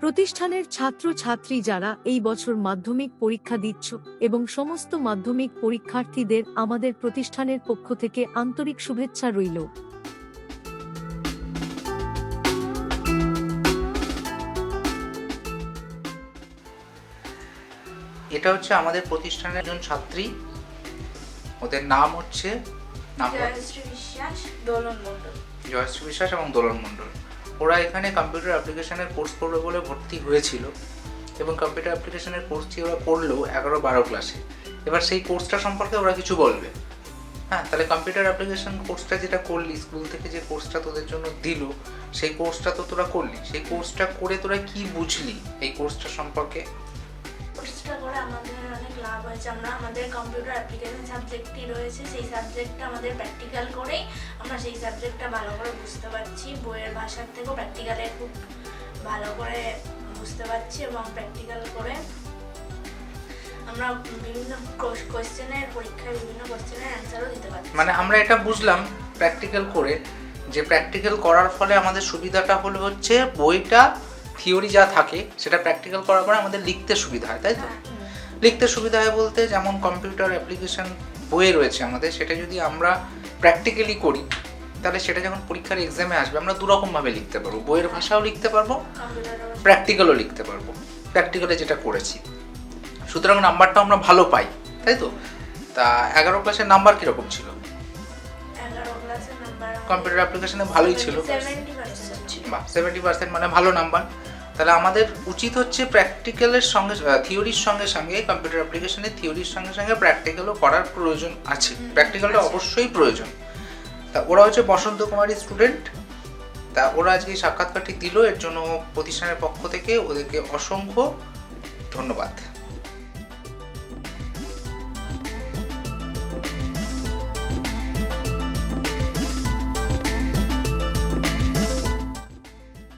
প্রতিষ্ঠানের ছাত্র ছাত্রী যারা এই বছর মাধ্যমিক পরীক্ষা দিচ্ছ এবং সমস্ত মাধ্যমিক পরীক্ষার্থীদের আমাদের প্রতিষ্ঠানের পক্ষ থেকে আন্তরিক শুভেচ্ছা রইল। এটা হচ্ছে আমাদের প্রতিষ্ঠানের একজন ছাত্রী। ওদের নাম হচ্ছে। জয়শ্রী বিশ্বাস দোলন মণ্ডল। জয়শ্রী বিশ্বাস এবং দোলন মণ্ডল। ওরা এখানে কম্পিউটার অ্যাপ্লিকেশানের কোর্স করবে বলে ভর্তি হয়েছিল এবং কম্পিউটার অ্যাপ্লিকেশানের কোর্সটি ওরা করল এগারো বারো ক্লাসে এবার সেই কোর্সটা সম্পর্কে ওরা কিছু বলবে। হ্যাঁ তাহলে কম্পিউটার অ্যাপ্লিকেশন কোর্সটা যেটা করলি স্কুল থেকে যে কোর্সটা তোদের জন্য দিল, সেই কোর্সটা তো তোরা করলি। সেই কোর্সটা করে তোরা কি বুঝলি এই কোর্সটা সম্পর্কে? কোর্সটা করে আমাদের অনেক লাভ হয়েছে। আমরা আমাদের কম্পিউটার অ্যাপ্লিকেশন সাবজেক্টটি রয়েছে, সেই সাবজেক্টটা আমাদের প্র্যাকটিক্যাল করেই আমরা সেই সাবজেক্টটা ভালো করে বুঝতে পারছি। বইয়ের ভাষার থেকেও প্র্যাকটিক্যালে খুব ভালো করে বুঝতে পারছি এবং প্র্যাকটিক্যাল করে আমরা বিভিন্ন কোশ্চেনের পরীক্ষায় বিভিন্ন কোশ্চেনের অ্যান্সারও দিতে পারছি। মানে আমরা এটা বুঝলাম প্র্যাকটিক্যাল করে যে প্র্যাকটিক্যাল করার ফলে আমাদের সুবিধাটা হলো হচ্ছে বইটা থিওরি যা থাকে সেটা প্র্যাকটিক্যাল করার পরে আমাদের লিখতে সুবিধা হয় তাই তো? হ্যাঁ, লিখতে সুবিধা হয় বলতে যেমন কম্পিউটার অ্যাপ্লিকেশন বইয়ে রয়েছে আমাদের সেটা যদি আমরা প্র্যাকটিক্যালি করি তাহলে সেটা যখন পরীক্ষার এক্সামে আসবে আমরা দুরকমভাবে লিখতে পারব। বইয়ের ভাষাও লিখতে পারব প্র্যাকটিক্যালও লিখতে পারব। প্র্যাকটিক্যালে যেটা করেছি। সুতরাং নাম্বারটা আমরা ভালো পাই তাই তো? তা এগারো ক্লাসের নাম্বার কীরকম ছিল? কম্পিউটার অ্যাপ্লিকেশনে ভালোই ছিল। সেভেন্টি ছিল। বা সেভেন্টি পার্সেন্ট মানে ভালো নাম্বার। তাহলে আমাদের উচিত হচ্ছে প্র্যাকটিক্যালের সঙ্গে থিওরির সঙ্গে সঙ্গে কম্পিউটার অ্যাপ্লিকেশনের থিওরির সঙ্গে সঙ্গে প্র্যাকটিক্যালও করার প্রয়োজন আছে। প্র্যাকটিক্যালটা অবশ্যই প্রয়োজন। তা ওরা হচ্ছে বসন্ত কুমারী স্টুডেন্ট তা ওরা আজকে সাক্ষাৎকারটি দিল। এর জন্য প্রতিষ্ঠানের পক্ষ থেকে ওদেরকে অসংখ্য ধন্যবাদ।